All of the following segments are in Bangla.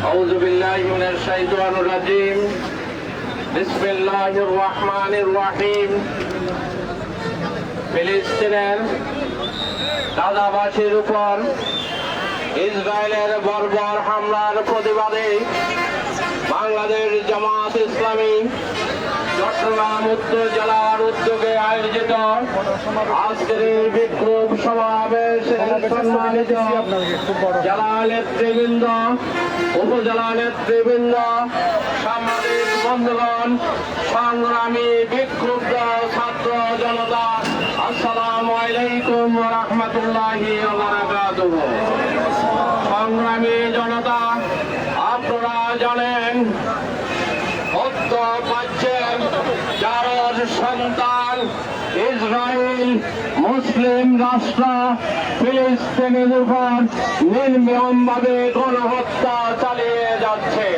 أعوذ بالله من الشيطان الرجيم بسم الله الرحمن الرحيم ফিলিস্তিনের গাজাবাসীর উপর ইসরায়েলের বর্বর হামলার প্রতিবাদে বাংলাদেশ জামাত ইসলামী চট্টগ্রাম উত্তর জেলার উদ্যোগে আয়োজিত আজকের বিক্ষোভ সমাবেশে সম্মানিত জেলা নেতৃবৃন্দ, উপজেলা নেতৃবৃন্দ, সাংবাদিক বন্ধুগণ, সংগ্রামী বিক্ষুব্ধ ছাত্র জনতা, আসসালামু আলাইকুম রহমতুল্লাহি সংগ্রামী জনতা, আপনারা জানেন সন্তান ইসরায়েল মুসলিম রাষ্ট্র ফিলিস্তিনের উপর নির্মমভাবে গণহত্যা চালিয়ে যাচ্ছে।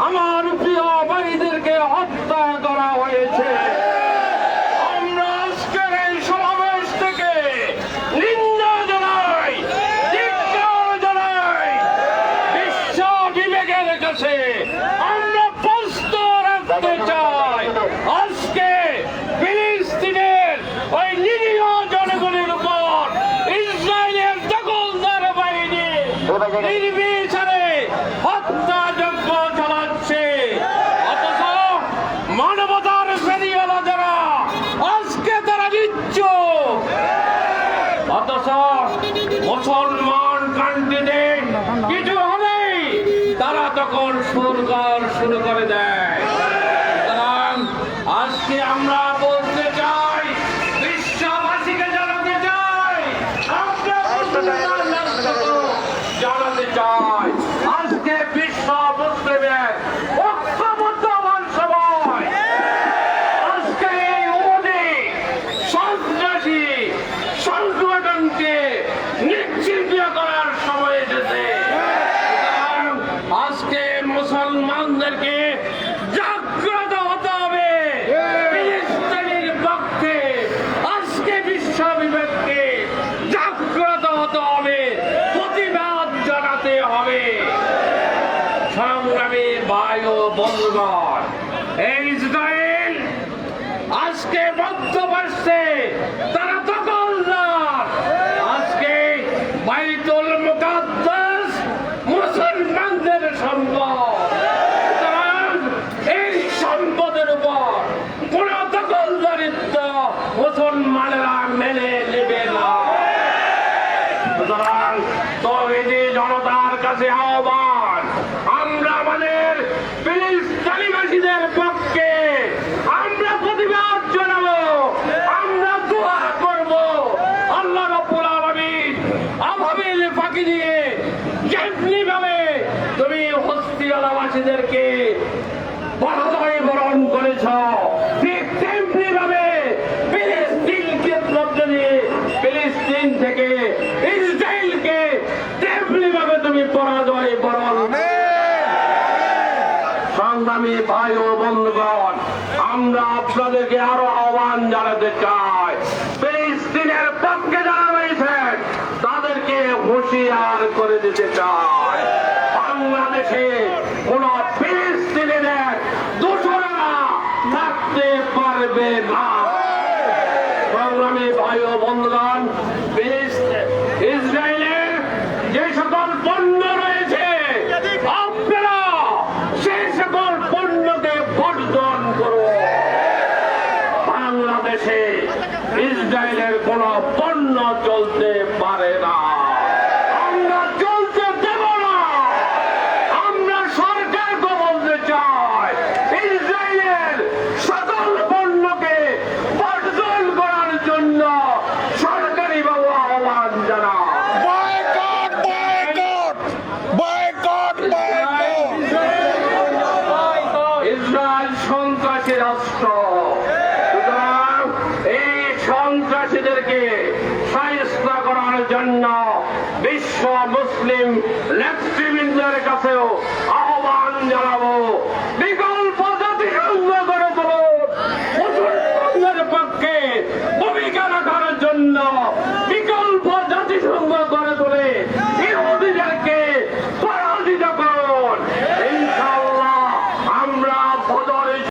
আমার প্রিয় ভাইদেরকে হত্যা করা হয়েছে আমরা আজকের এই সমাবেশ থেকে নিন্দা জানাই ধিক্কার জানাই বিশ্ব বিবেকের কাছে আমরা প্রশ্ন রাখতে চাই আজকে ফিলিস্তিনের ওই নিরীহ জনগণের উপর ইসরায়েলের দখলদার বাহিনী নির্বিচারে হত্যাযজ্ঞ চালাচ্ছে অথচ মানবতার ফেরিওয়ালা যারা আজকে তারা দিচ্ছ অথচ মুসলমান কান্ট্রিতে কিছু হলেই তারা তখন সুরকার শুরু করে দেয়। সুতরাং আজকে আমরা বলতে চাই বিশ্ববাসীকে জানাতে চাই আমরা মুসলমান রাষ্ট্রকে জানাতে চাই আজকে বিশ্ব মুসলিমের ঐক্যবদ্ধ হওয়ার সময় আজকে এই অবধি সন্ত্রাসী সংগঠনকে নিশ্চিন্ত করার সময় এসেছে সুতরাং আজকে মুসলমানদেরকে জাগ্রত হতে হবে ফিলিস্তিনির পক্ষে আজকে বিশ্ব বিবেককে জাগ্রত হতে হবে প্রতিবাদ জানাতে হবে সংগ্রামী বায়ু বন্ধুগণ এই ইসরায়েল, আজকে মধ্যপ্রাচ্যে তারা দখলদার। আজকে বাইতুল মুকাদ্দাস মুসলমানদের সম্পদ। এই সম্পদের উপর কোন দখলদারিত্ব মুসলমানেরা মেনে নেবে না। সুতরাং তৌহিদি জনতার কাছে আহ্বান আমরা আমাদের ফিলিস্তিনিবাসীদের পক্ষে আমরা প্রতিবাদ জানাব, আমরা দোয়া করব। আল্লাহ রব্বুল আলামিন আভাবিল ফাঁকি দিয়ে যেমনি ভাবে তুমি হস্তিওয়ালাবাসীদেরকে ভাই ও বন্ধুগণ, আমরা আপনাদেরকে আরও আহ্বান জানাতে চাই। ফিলিস্তিনের পক্ষে যারা রয়েছেন তাদেরকে হুঁশিয়ার করে দিতে চাই। বাংলাদেশে কোন ফিলিস্তিনের দূষণরা থাকতে পারবে না। সংগ্রামী ভাই ও বন্ধুগণ সন্ত্রাসী রাষ্ট্র। এই সন্ত্রাসীদেরকে সাহিস্তা করার জন্য বিশ্ব মুসলিম নেতৃবৃন্দের কাছেও আহ্বান জানাব। বিগত